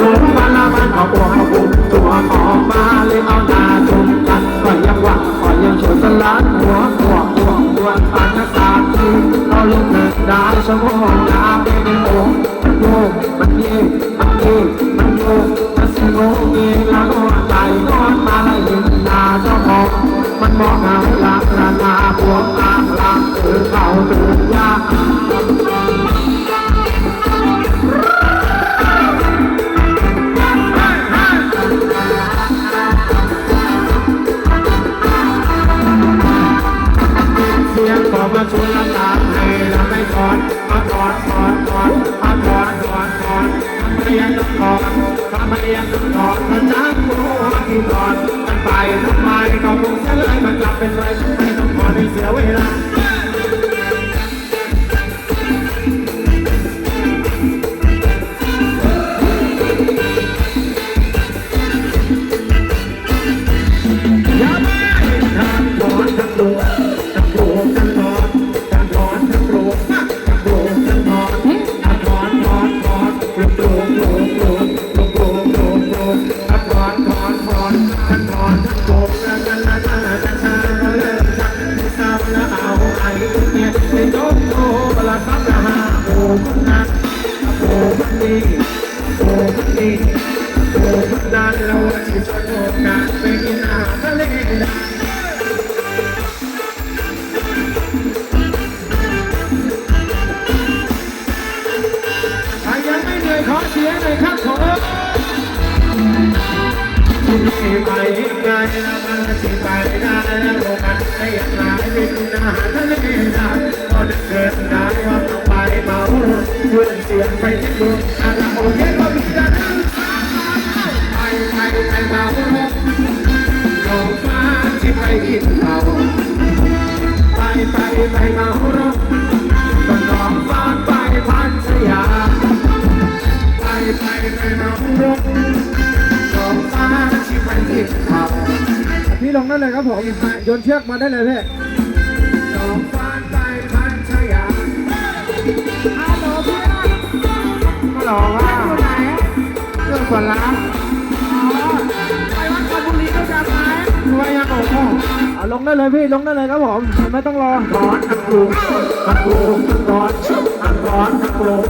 ตัวมาละมันเอาปวกเอาปุกตัวออกมาเลยเอาหน้าจุ่มกันก็ยังหวังก็ยังเฉยสลัดหัวหัวหัวหัวปานสาทีเอาลูกหนึ่งได้สมองน้ำไม่ได้โอ้มันโยกมันเย่มันเย่มันโยกมันสิโงเองแล้วก็ใจนอนมาห้เห็นหน้าเจ้าของมันมองหาหลักหน้าหน้าพวกอ่างหลังถือเขาถือยา ที่ไปยังไงแล้วมันจะไปได้แล้วกันได้อยางไรไม่กินอาหารทะเลนะก็จะเกิดได้ว่าต้องไปเมาเพื่อนเสียงไปที่ดูอาณาโอเคก็มีแต่นั้นไปไปไปเมาลงฟ้าที่ไปกินเขาไปไปไปเมาก็ลองฟ้าไปพันสยามไปไปไปเมาลงลงฟ้า ที่ไปที่เขาพี่ลงได้เลยครับผมโยนเชือกมาได้เลยพี่ลงฟ้าไปพันชยาฮัลโหลพี่น้องก็รอว่าอยู่ไหนเรื่องส่วนล้างอ๋อไปวัดคาบุรีด้วยกันไหมไว้ยังโอ้โหเอาลงได้เลยพี่ลงได้เลยครับผมไม่ต้องรอร้อนทั้งกรุงทั้งกรุงร้อนทั้งร้ อนตะโกน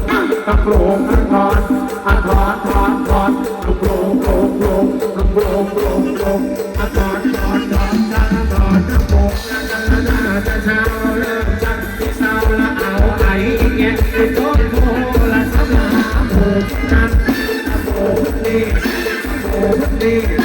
ตะโกนตะถอนอะถอนถอนถอนตะโกนตะโกนตะโกนตะโกนอะถอนถอนถอนตะถอนตะโกนตะตะตะเช้าเริ่มจักที่เช้าละเอาไอ้เงี้ยไอ้โตโตละสำลาโอ้จักตะโกนนี่ตะโกนนี่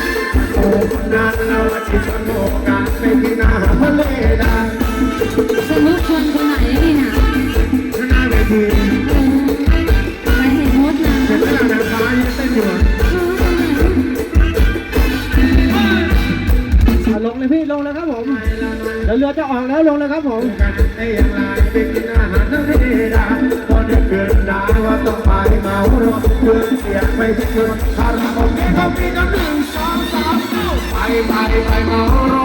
ต้องไปเมารถเพื่อนเสียงไปที่เมืองคาราโอเกะเขามีกันหนึ่งสองสามไปไปไปเมารถ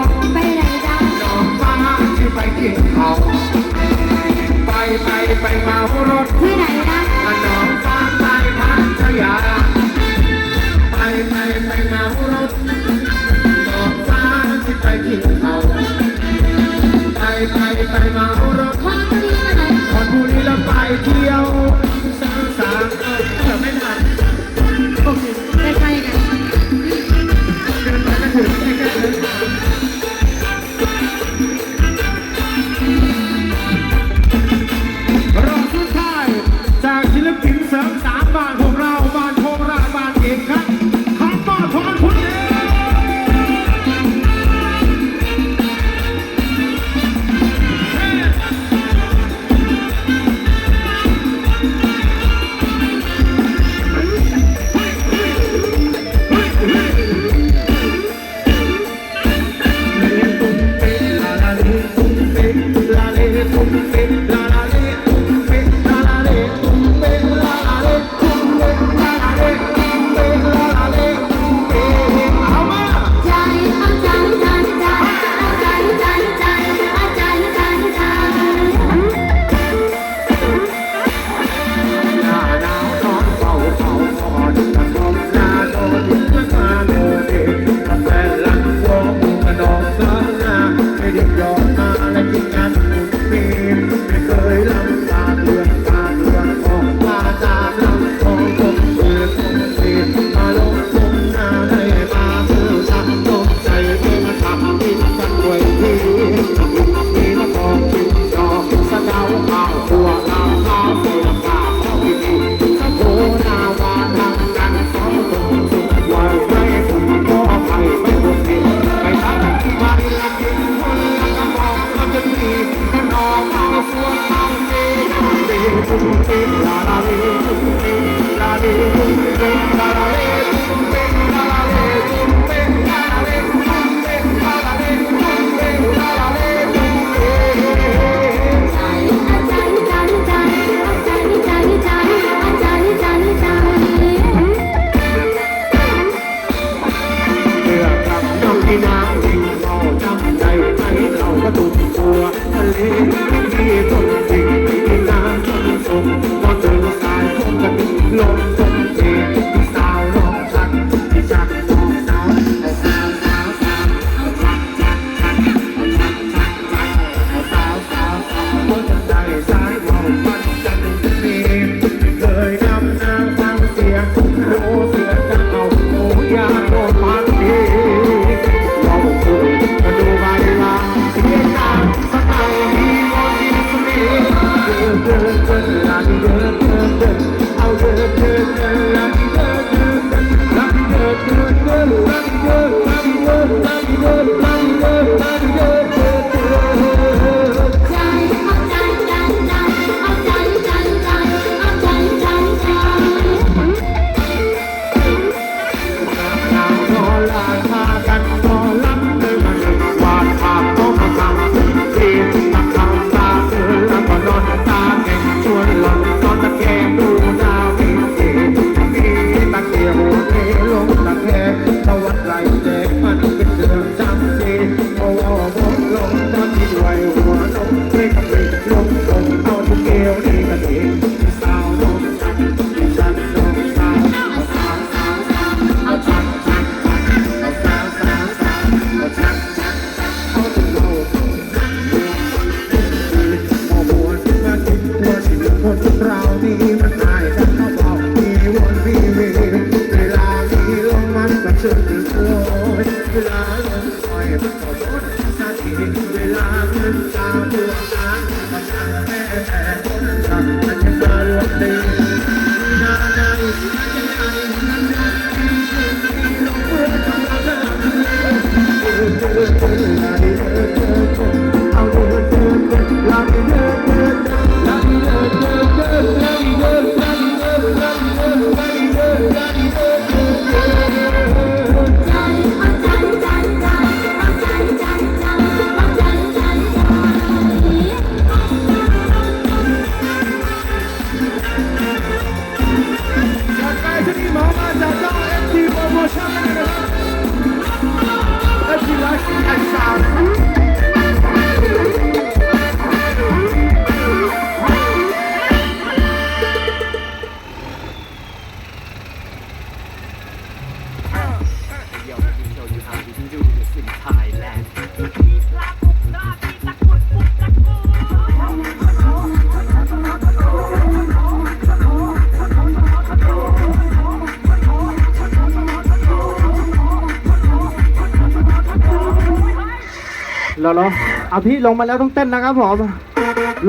เหรอเหรอเอาพี่ลงมาแล้วต้องเต้นนะครับผม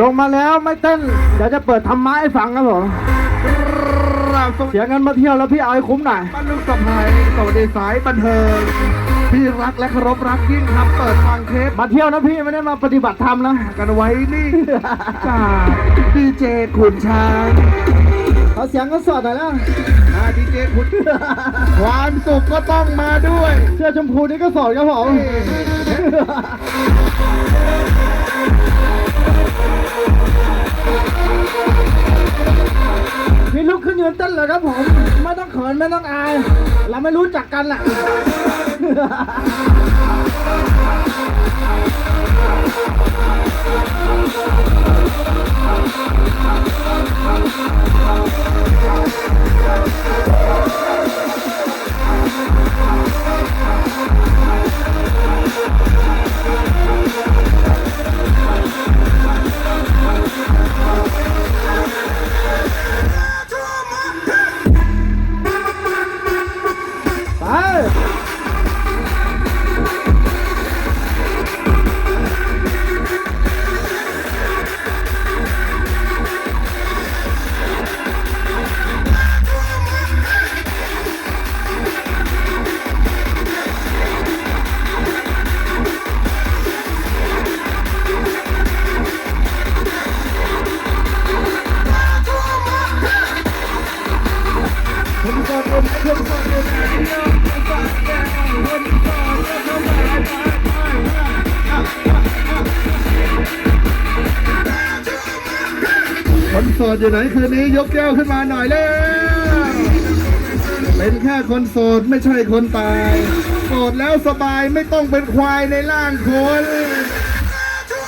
ลงมาแล้วไม่เต้น เดี๋ยวจะเปิดธรรมะให้ฟังครับผมครับสวัสดีเสียเงินมาเที่ยวแล้วพี่เอาให้คุ้มหน่อยบ้านลูกสะพ้ายสวัสดีสายบันเทิงที่รักและเคารพรักยิ่งครับ เปิดฟังเทปมาเที่ยวนะพี่ไม่ได้มาปฏิบัติธรรมนะกันไว้นี่จากดีเจขุนช้างเขาเสียงก็สดหน่อยนะอาดีเจขุนความสุขก็ต้องมาด้วย เสื้อชมพูนี่ก็สดครับผม พี่ลุกขึ้นยืนเต้นเลยครับผม ไม่ต้องเขินไม่ต้องอาย เราไม่รู้จักกันแหละ สดอยู่ไหนคืนนี้ยกแก้วขึ้นมาหน่อยเร็วเป็นแค่คนโสดไม่ใช่คนตาย โสดแล้วสบายไม่ต้องเป็นควายในร่างคน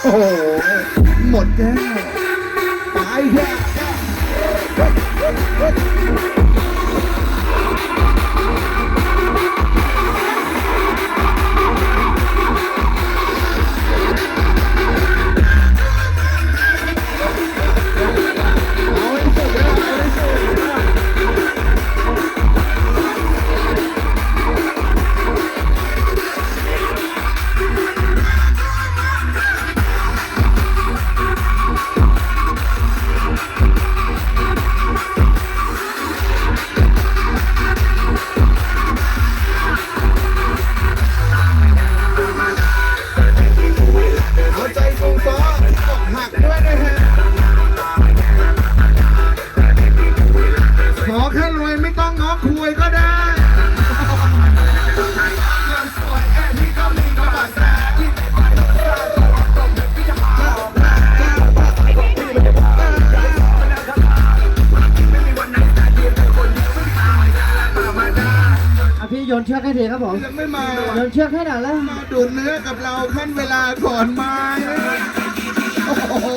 โอ้โหหมดแก้วตายแค่ เชือกให้ทีครับผมยังไม่มาโยนเชือกให้หน่อยแล้วมาดูดเนื้อกับเราขั้นเวลาก่อนมาโอ้โห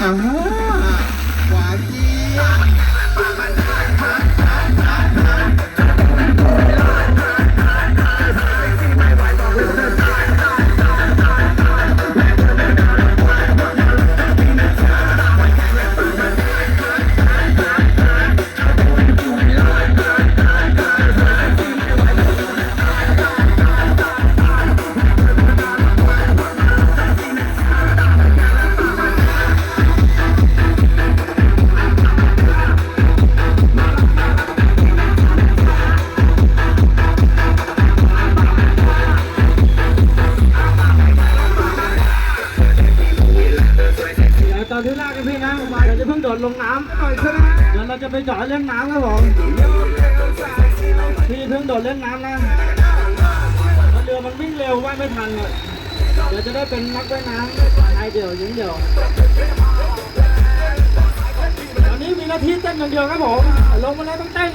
อ่าห เถอะนะเดี๋ยวเราจะไปจาะเล่นน้ำครับผมพี่เพิ่งโดดเล่นน้ำนะเพราะเรือมันวิ่งเร็วว่ายไม่ทันอะเดี๋ยวจะได้เป็นนักว่ายน้ำชายเดี่ยวหญิงเดี่ยวตอนนี้มีหน้าที่เต้นอย่างเดียวครับผมลงมาแล้วต้องเต้น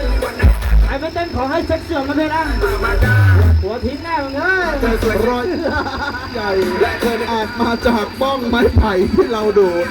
ใครไม่เต้นขอให้เซ็กเสื่อมนะพี่นะหัวทิ้งแน่มึงเอ้ยรอยใหญ่เกินอาจมาจากบ้องไม้ไผ่ที่เราดูด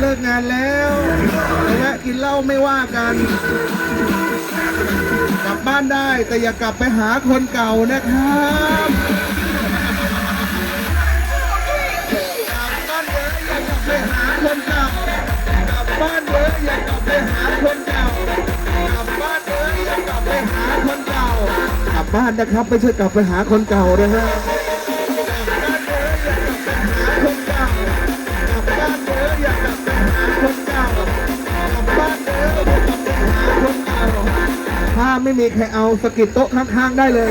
เลิกงานแล้วแวะกินเหล้าไม่ว่ากัน กลับบ้านได้แต่อย่ากลับไปหาคนเก่านะครับกลับบ้านเด้ออย่ากลับไปหาคนเก่ากลับบ้านเด้ออย่ากลับไปหาคนเก่ากลับบ้านเด้ออย่ากลับไปหาคนเก่ากลับบ้านนะครับไม่ใช่กลับไปหาคนเก่านะฮะ ไม่มีใครเอาสกิดโต๊ะข้างๆได้เลย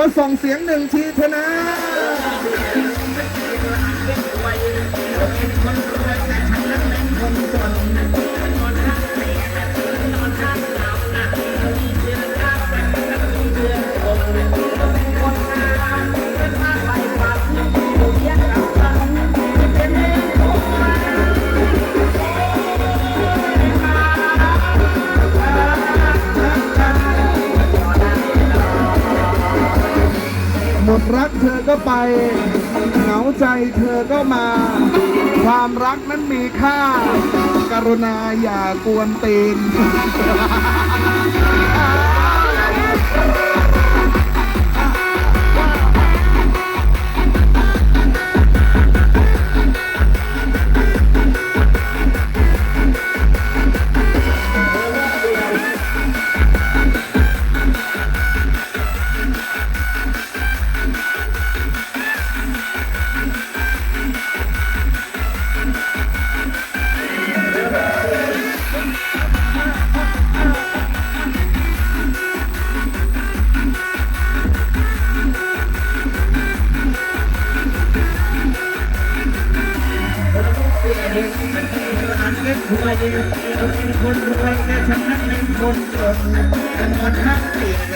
วไม่มีผัวส่งเสียงหนึ่งทีเถอะนะ ก็ไป เหงาใจเธอก็มา ความรักนั้นมีค่า กรุณาอย่ากวนตีน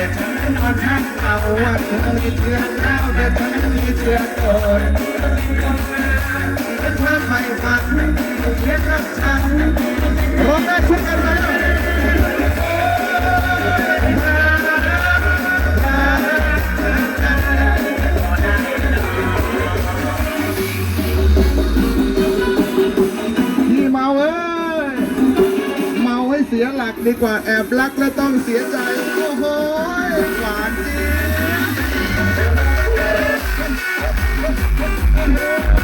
รักฉันร้องได้ช่วยกันเลยพี่เมาเอ้ย เมาให้เสียหลักดีกว่าแอบรักแล้วต้องเสียใจ ยหวานจริง